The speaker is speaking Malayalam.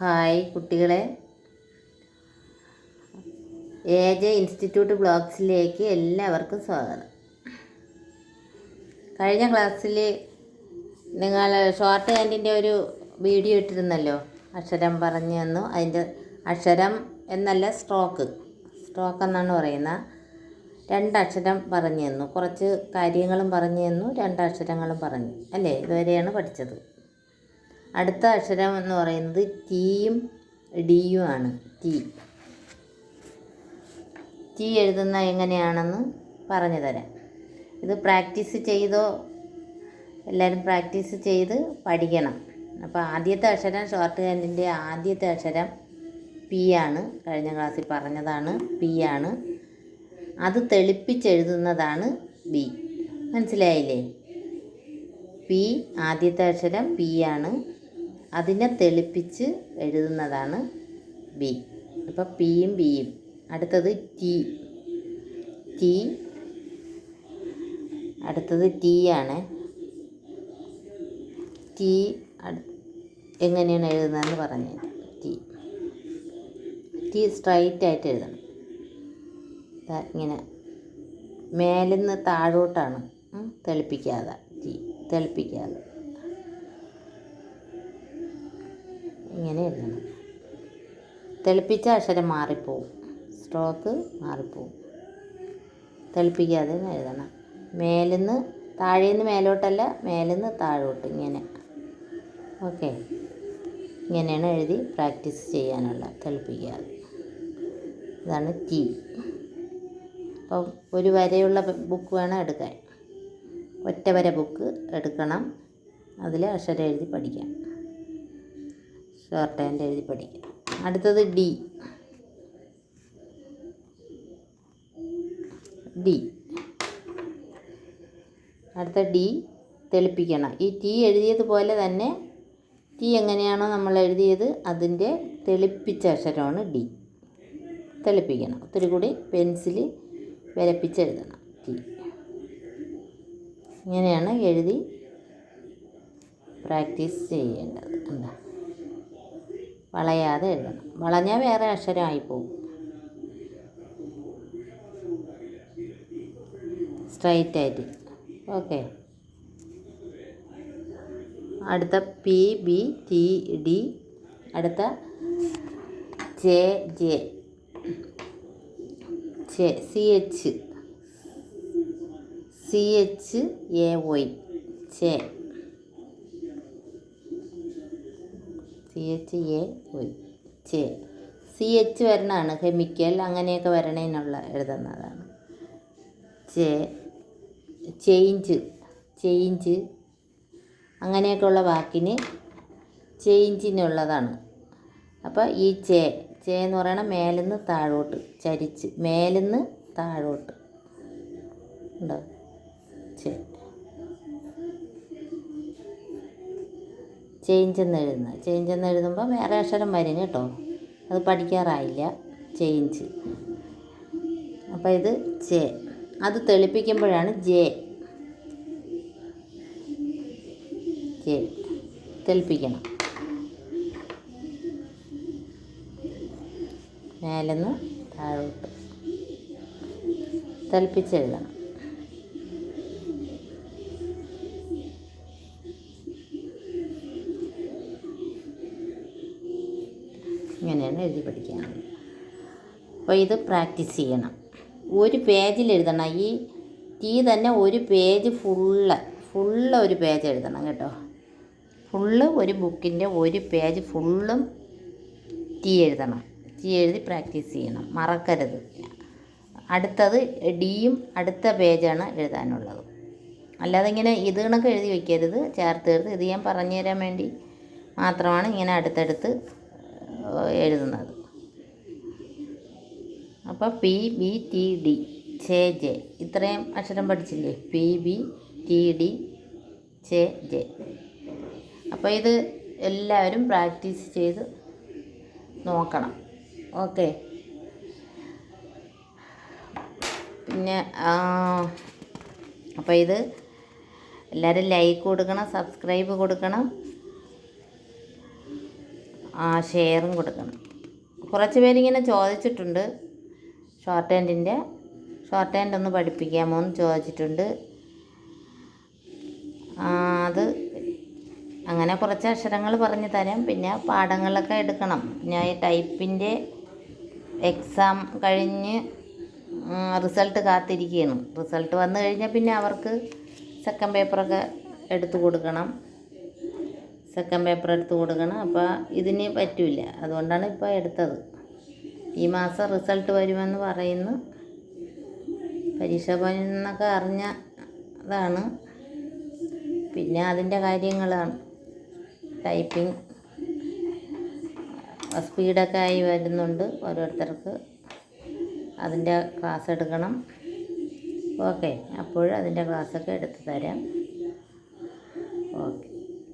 ഹായ് കുട്ടികളെ. എ ജെ ഇൻസ്റ്റിറ്റ്യൂട്ട് ബ്ലോഗ്സിലേക്ക് എല്ലാവർക്കും സ്വാഗതം. കഴിഞ്ഞ ക്ലാസ്സിൽ നിങ്ങൾ ഷോർട്ട് ഹാൻഡിന്റെ ഒരു വീഡിയോ ഇട്ടിരുന്നല്ലോ. അക്ഷരം പറഞ്ഞു തന്നു. അതിന്റെ അക്ഷരം എന്നല്ല സ്ട്രോക്ക്. സ്ട്രോക്ക് എന്നാണ് പറയുന്നത്. രണ്ടക്ഷരം പറഞ്ഞു തന്നു. കുറച്ച് കാര്യങ്ങളും പറഞ്ഞു തന്നു. രണ്ടക്ഷരങ്ങളും പറഞ്ഞു. അല്ലേ? ഇതുവരെയാണ് പഠിച്ചത്. അടുത്ത അക്ഷരം എന്ന് പറയുന്നത് ടീയും ഡിയും ആണ് ടി ടി എഴുതുന്ന എങ്ങനെയാണെന്ന് പറഞ്ഞു തരാം. ഇത് പ്രാക്ടീസ് ചെയ്തോ? എല്ലാവരും പ്രാക്ടീസ് ചെയ്ത് പഠിക്കണം. അപ്പോൾ ആദ്യത്തെ അക്ഷരം ഷോർട്ട് ഹാൻഡിന്റെ ആദ്യത്തെ അക്ഷരം പി ആണ്. കഴിഞ്ഞ ക്ലാസ്സിൽ പറഞ്ഞതാണ് പി ആണ്. അത് തെളിപ്പിച്ചെഴുതുന്നതാണ് ബി. മനസ്സിലായില്ലേ? പി ആദ്യത്തെ അക്ഷരം പി ആണ്. അതിനെ തെളിപ്പിച്ച് എഴുതുന്നതാണ് ബി അപ്പോൾ പിയും ബിയും അടുത്തത് ടി ടി അടുത്തത് ടി ആണ്. ടി എങ്ങനെയാണ് എഴുതുന്നതെന്ന് പറഞ്ഞു. ടി ടി സ്ട്രൈറ്റ് ആയിട്ട് എഴുതണം. ഇങ്ങനെ ഇങ്ങനെ. മേലിന്ന് താഴോട്ടാണ്. തെളിപ്പിക്കാതെ. ടി തെളിപ്പിക്കാതെ. ഇങ്ങനെ എഴുതണം. തെളിപ്പിച്ച അക്ഷരം മാറിപ്പോവും. സ്ട്രോക്ക് മാറിപ്പോവും. തെളിപ്പിക്കാതെ എഴുതണം. മേലിന്ന് താഴേന്ന് മേലോട്ടല്ല മേലിന്ന് താഴോട്ട് ഇങ്ങനെ. ഓക്കെ. ഇങ്ങനെയാണ് എഴുതി പ്രാക്ടീസ് ചെയ്യാനുള്ള തെളിപ്പിക്കാതെ. ഇതാണ് ടി. അപ്പം ഒരു വരയുള്ള ബുക്ക് വേണം എടുക്കാൻ. ഒറ്റ വര ബുക്ക് എടുക്കണം. അതിൽ അക്ഷരം എഴുതി പഠിക്കാം. ഷോർട്ട് ഹാൻഡ് എഴുതി പഠിക്കാം അടുത്തത് ഡി ഡി അടുത്ത ഡി തെളിപ്പിക്കണം. ഈ ടി എഴുതിയതുപോലെ തന്നെ ടി എങ്ങനെയാണോ നമ്മൾ എഴുതിയത് അതിന്റെ തെളിപ്പിച്ച അക്ഷരമാണ് ഡി തെളിപ്പിക്കണം. ഒത്തിരി കൂടി പെൻസിൽ വരപ്പിച്ചെഴുതണം ടി ഇങ്ങനെയാണ് എഴുതി പ്രാക്ടീസ് ചെയ്യേണ്ടത്. എന്താ? വളയാതെ എഴുതണം. വളഞ്ഞാൽ വേറെ അക്ഷരമായി പോകും. സ്ട്രൈറ്റ് ആയിട്ട്. ഓക്കെ അടുത്ത പി ബി ടി ഡി അടുത്ത J J J C H C H A Y ചെ സി എച്ച് എ ഒയ് ചെ സി എച്ച് വരണതാണ് കെമിക്കൽ അങ്ങനെയൊക്കെ വരണേനുള്ള എഴുതുന്നതാണ്. ചെ ചേഞ്ച് ചേഞ്ച് അങ്ങനെയൊക്കെയുള്ള വാക്കിന് ചേഞ്ചിനുള്ളതാണ് അപ്പോൾ ഈ ചേ ചേ എന്ന് പറയണ മേലിന്ന് താഴോട്ട് ചരിച്ച് മേലിന്ന് താഴോട്ട്. ഉണ്ടോ? ചേ ചേഞ്ച് എന്ന് എഴുതുന്നത്. ചേഞ്ച് എന്ന് എഴുതുമ്പോൾ വേറെ അക്ഷരം വരും കേട്ടോ. അത് പഠിക്കാറായില്ല. ചേഞ്ച് അപ്പോൾ ഇത് ചേ അത് തെളിപ്പിക്കുമ്പോഴാണ് ജെ ജെ തെളിപ്പിക്കണം. മേലെന്ന് താഴോട്ട്. തെളിപ്പിച്ചെഴുതണം ഇങ്ങനെയാണ് എഴുതി പഠിക്കാനുള്ളത്. അപ്പോൾ ഇത് പ്രാക്ടീസ് ചെയ്യണം. ഒരു പേജിൽ എഴുതണം. ഈ ടീ തന്നെ ഒരു പേജ് ഫുള്ള് ഫുള്ള് ഒരു പേജ് എഴുതണം കേട്ടോ. ഫുള്ള് ഒരു ബുക്കിന്റെ ഒരു പേജ് ഫുള്ളും ടീ എഴുതണം. ടീ എഴുതി പ്രാക്ടീസ് ചെയ്യണം. മറക്കരുത്. അടുത്തത് ഡിയും അടുത്ത പേജാണ് എഴുതാനുള്ളത്. അല്ലാതെ ഇങ്ങനെ ഇത് കണക്ക് എഴുതി വയ്ക്കരുത് ചേർത്ത് ചേർത്ത് ഇത് ഞാൻ പറഞ്ഞു തരാൻ വേണ്ടി മാത്രമാണ് ഇങ്ങനെ അടുത്തടുത്ത് എഴുതുന്നത്. അപ്പോൾ പി ബി ടി ഡി ചെ ജെ. ഇത്രയും അക്ഷരം പഠിച്ചില്ലേ? പി ബി ടി ഡി ചെ ജെ. അപ്പോൾ ഇത് എല്ലാവരും പ്രാക്ടീസ് ചെയ്ത് നോക്കണം. ഓക്കെ. പിന്നെ അപ്പോൾ ഇത് എല്ലാവരും ലൈക്ക് കൊടുക്കണം സബ്സ്ക്രൈബ് കൊടുക്കണം. ഷെയറും കൊടുക്കണം. കുറച്ച് പേരിങ്ങനെ ചോദിച്ചിട്ടുണ്ട്. ഷോർട്ട് ഹാൻഡിന്റെ ഷോർട്ട് ഹാൻഡ് ഒന്ന് പഠിപ്പിക്കാമോ എന്ന് ചോദിച്ചിട്ടുണ്ട്. ആ, അത് അങ്ങനെ കുറച്ച് അക്ഷരങ്ങൾ പറഞ്ഞു തരാം. പിന്നെ പാഠങ്ങളൊക്കെ എടുക്കണം. ഞാൻ ഈ ടൈപ്പിന്റെ എക്സാം കഴിഞ്ഞ് റിസൾട്ട് കാത്തിരിക്കുകയാണ്. റിസൾട്ട് വന്നു കഴിഞ്ഞാൽ പിന്നെ അവർക്ക് സെക്കൻഡ് പേപ്പറൊക്കെ എടുത്തു കൊടുക്കണം. സെക്കൻഡ് പേപ്പർ എടുത്ത് കൊടുക്കണം. അപ്പോൾ ഇതിന് പറ്റില്ല അതുകൊണ്ടാണ് ഇപ്പോൾ എടുത്തത്. ഈ മാസം റിസൾട്ട് വരുമെന്ന് പറയുന്നു. പരീക്ഷാ പരീക്ഷ നിന്നൊക്കെ അറിഞ്ഞതാണ് പിന്നെ അതിന്റെ കാര്യങ്ങളാണ്. ടൈപ്പിംഗ് സ്പീഡൊക്കെ ആയി വരുന്നുണ്ട് ഓരോരുത്തർക്ക്. അതിന്റെ ക്ലാസ് എടുക്കണം. ഓക്കെ അപ്പോൾ അതിന്റെ ക്ലാസ്സൊക്കെ എടുത്ത് തരാം.